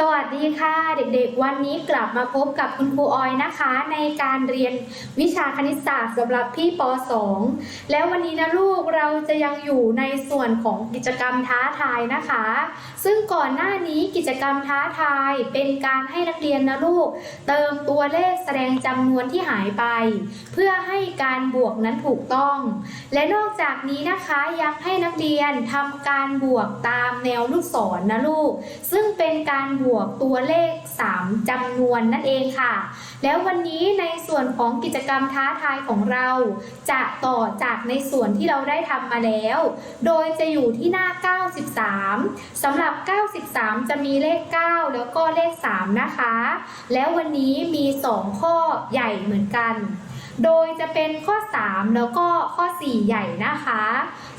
สวัสดีค่ะเด็กๆ วันนี้กลับมาพบกับคุณครูออยนะคะ ในการเรียนวิชาคณิตศาสตร์สำหรับพี่ป .2 แล้ววันนี้นะลูกเราจะยังอยู่ในส่วนของกิจกรรมท้าทายนะคะ ซึ่งก่อนหน้านี้กิจกรรมท้าทายเป็นการให้นักเรียนนะลูก เติมตัวเลขแสดงจำนวนที่หายไป เพื่อให้การบวกนั้นถูกต้อง และนอกจากนี้นะคะยังให้นักเรียนทำการบวกตามแนวลูกศรนนะลูก ซึ่งเป็นการบวกตัวเลข 3จำนวนนั่นเองค่ะ แล้ววันนี้ในส่วนของกิจกรรมท้าทายของเรา จะต่อจากในส่วนที่เราได้ทำมาแล้ว โดยจะอยู่ที่หน้า 93สำหรับ 93 จะมีเลข 9 แล้วก็เลข 3 นะคะ แล้ววันนี้มี 2 ข้อใหญ่เหมือนกัน โดยจะเป็นข้อ 3 แล้วก็ข้อ 4 ใหญ่นะคะ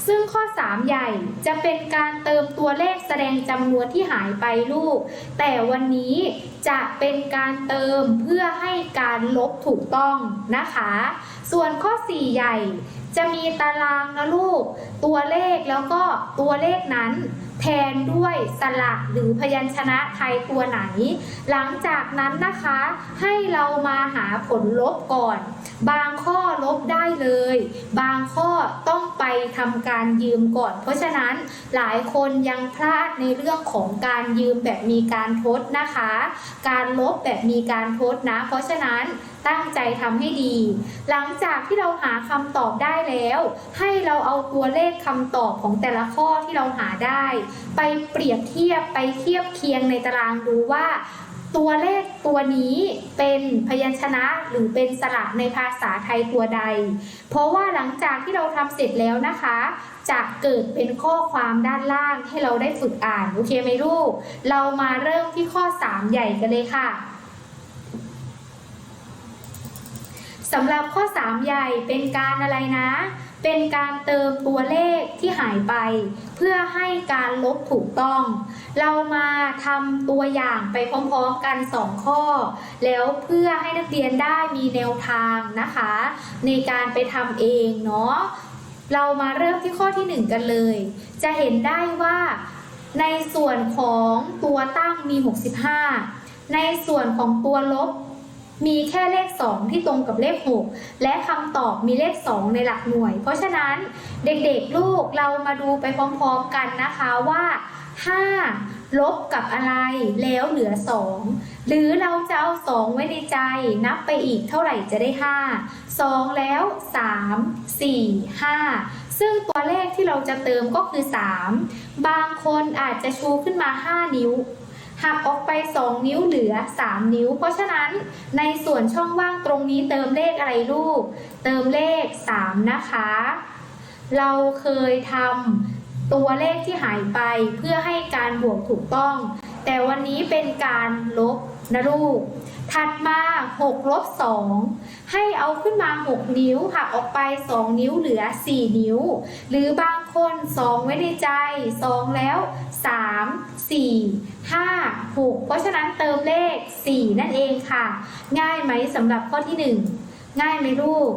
ซึ่งข้อ 3 ใหญ่จะเป็นการเติมตัวเลขแสดงจำนวนที่หายไปลูก แต่วันนี้จะเป็นการเติมเพื่อให้การลบถูกต้องนะคะ ส่วนข้อ 4 ใหญ่จะมีตารางนะลูก ตัวเลขแล้วก็ตัวเลขนั้น แทนด้วยสระหรือพยัญชนะไทยตัวไหน หลังจากนั้นนะคะ ให้เรามาหาผลลบก่อน บางข้อลบได้เลย บางข้อต้องไปทำการยืมก่อน เพราะฉะนั้นหลายคนยังพลาดในเรื่องของการยืมแบบมีการทดนะคะ การลบแบบมีการทดนะ เพราะฉะนั้นตั้งใจทำให้ดี หลังจากที่เราหาคำตอบได้แล้ว ให้เราเอาตัวเลขคำตอบของแต่ละข้อที่เราหาได้ ไปเปรียบเทียบไปเทียบเคียงในตารางดูว่า ตัวเลขตัวนี้เป็นพยัญชนะหรือเป็นสระในภาษาไทยตัวใด เพราะว่าหลังจากที่เราทำเสร็จแล้วนะคะ จะเกิดเป็นข้อความด้านล่างให้เราได้ฝึกอ่านโอเคไหมลูก เรามาเริ่มที่ข้อ 3 ใหญ่กันเลยค่ะ สำหรับข้อ 3 ใหญ่เป็นการอะไรนะ เป็นการเติมตัวเลขที่หายไป เพื่อให้การลบถูกต้อง เรามาทำตัวอย่างไปพร้อมๆกัน 2 ข้อ แล้วเพื่อให้นักเรียนได้มีแนวทางนะคะ ในการไปทำเองเนาะเรามาเริ่มที่ข้อที่ 1 กันเลย จะเห็นได้ว่าในส่วนของตัวตั้งมี 65 ในส่วนของตัวลบ มีแค่เลข 2 ที่ตรงกับเลข 6 และคำตอบมีเลข 2 ในหลักหน่วย เพราะฉะนั้นเด็กๆลูกเรามาดูไปพร้อมๆกันนะคะว่า 5 ลบกับอะไรแล้วเหลือ 2 หรือเราจะเอา 2 ไว้ในใจ นับไปอีกเท่าไหร่จะได้ 5 2 แล้ว 3 4 5ซึ่งตัวเลขที่เราจะเติมก็คือ 3 บางคนอาจจะชูขึ้นมา 5 นิ้ว หักออกไป 2 นิ้วเหลือ 3 นิ้ว เพราะฉะนั้นในส่วนช่องว่างตรงนี้เติมเลขอะไรลูก เติมเลข 3 นะคะ เราเคยทำตัวเลขที่หายไปเพื่อให้การบวกถูกต้อง แต่วันนี้เป็นการลบนะลูก ถัดมา6ลบ2ให้เอาขึ้นมา 6 นิ้ว หักออกไป 2 นิ้วเหลือ 4 นิ้ว หรือบางคน 2 ไว้ในใจ 2 แล้ว 3 4 5 6 เพราะฉะนั้นเติมเลข 4 นั่นเองค่ะ ง่ายไหมสำหรับข้อที่ 1 ง่ายไหมลูก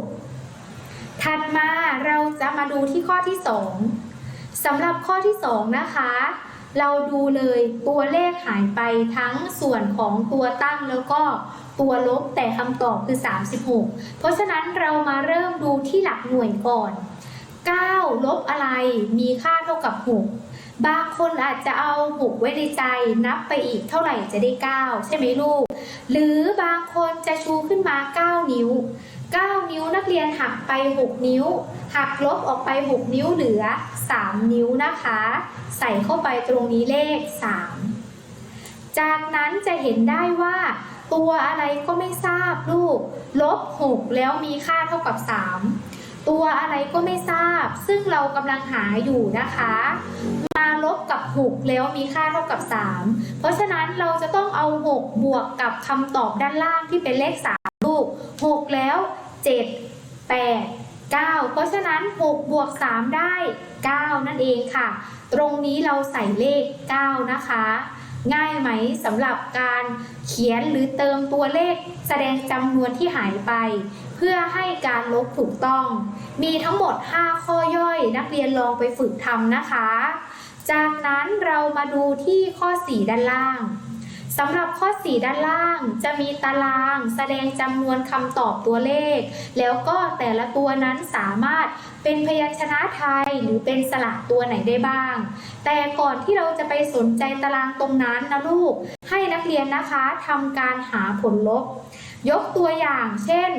ถัดมาเราจะมาดูที่ข้อที่ 2สำหรับข้อที่ 2 นะคะ เราดูเลยตัวเลขหายไปทั้งส่วนของตัวตั้งแล้วก็ตัวลบแต่คำตอบคือ 36 เพราะฉะนั้นเรามาเริ่มดูที่หลักหน่วยก่อน 9 ลบอะไรมีค่าเท่ากับ 6 บางคนอาจจะเอา6ไว้ในใจนับไปอีกเท่าไหร่จะได้9ใช่ไหมลูก หรือบางคนจะชูขึ้นมา 9 นิ้ว 9 นิ้วนักเรียนหักไป 6 นิ้ว หักลบออกไป 6 นิ้วเหลือ 3 นิ้วนะคะ ใส่เข้าไปตรงนี้เลข 3 จากนั้นจะเห็นได้ว่าตัวอะไรก็ไม่ทราบลูก ลบ 6 แล้วมีค่าเท่ากับ 3 ตัวอะไรก็ไม่ทราบ ซึ่งเรากำลังหาอยู่นะคะ มาลบกับ 6 แล้วมีค่าเท่ากับ 3 เพราะฉะนั้นเราจะต้องเอา 6 บวกกับคำตอบด้านล่างที่เป็นเลข 3 ลูก 6 แล้ว 7 8 9 เพราะฉะนั้น 6 บวก 3 ได้ 9 นั่นเองค่ะ ตรงนี้เราใส่เลข 9 นะคะ ง่ายไหมสำหรับการเขียนหรือเติมตัวเลขแสดงจำนวนที่หายไป เพื่อให้การลบถูกต้อง มีทั้งหมด 5 ข้อย่อยนักเรียนลองไปฝึกทำนะคะ จากนั้นเรามาดูที่ข้อ 4 ด้านล่าง สำหรับข้อ 4 ด้านล่างจะมีตารางแสดงจำนวนคำตอบตัวเลข แล้วก็แต่ละตัวนั้นสามารถเป็นพยัญชนะไทยหรือเป็นสระตัวไหนได้บ้าง แต่ก่อนที่เราจะไปสนใจตารางตรงนั้นนะลูก ให้นักเรียนนะคะทำการหาผลลบ ยกตัวอย่างเช่น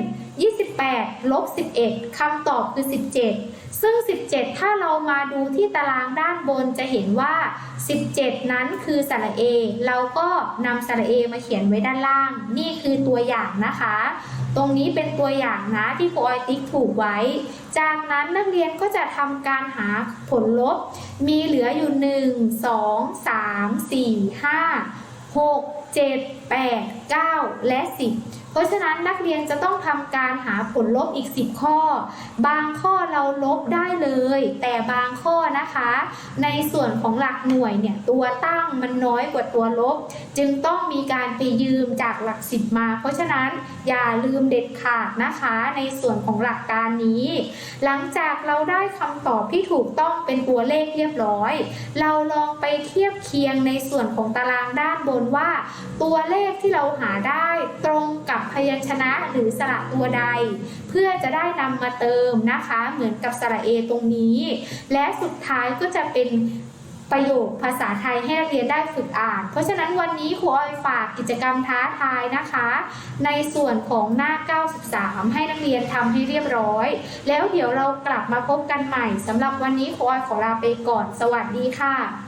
28ลบ11คำตอบคือ 17 ซึ่ง 17 ถ้าเรามาดูที่ตารางด้านบนจะเห็นว่า 17 นั้นคือสระเอเราก็นำสระเอมาเขียนไว้ด้านล่าง นี่คือตัวอย่างนะคะ ตรงนี้เป็นตัวอย่างนะที่ครูออยติ๊กถูกไว้ จากนั้นนักเรียนก็จะทำการหาผลลบ มีเหลืออยู่ 1 2 3 4 5 6 7 8 9 และ 10 เพราะฉะนั้นนักเรียนจะต้องทำการหาผลลบอีก 10 ข้อ บางข้อเราลบได้เลย แต่บางข้อนะคะ ในส่วนของหลักหน่วยเนี่ยตัวตั้งมันน้อยกว่าตัวลบ จึงต้องมีการไปยืมจากหลักสิบมา เพราะฉะนั้นอย่าลืมเด็ดขาดนะคะในส่วนของหลักการนี้ หลังจากเราได้คำตอบที่ถูกต้องเป็นตัวเลขเรียบร้อย เราลองไปเทียบเคียงในส่วนของตารางด้านบนว่า ตัวเลขที่เราหาได้ตรงกับพยัญชนะหรือสระตัวใด เพื่อจะได้นำมาเติมนะคะ เหมือนกับสระเอตรงนี้ และสุดท้ายก็จะเป็นประโยคภาษาไทยให้นักเรียนได้ฝึกอ่าน เพราะฉะนั้นวันนี้ครูออยฝากกิจกรรมท้าทายนะคะ ในส่วนของหน้า 93 ให้นักเรียนทำให้เรียบร้อย แล้วเดี๋ยวเรากลับมาพบกันใหม่สำหรับวันนี้ครูออยขอลาไปก่อน สวัสดีค่ะ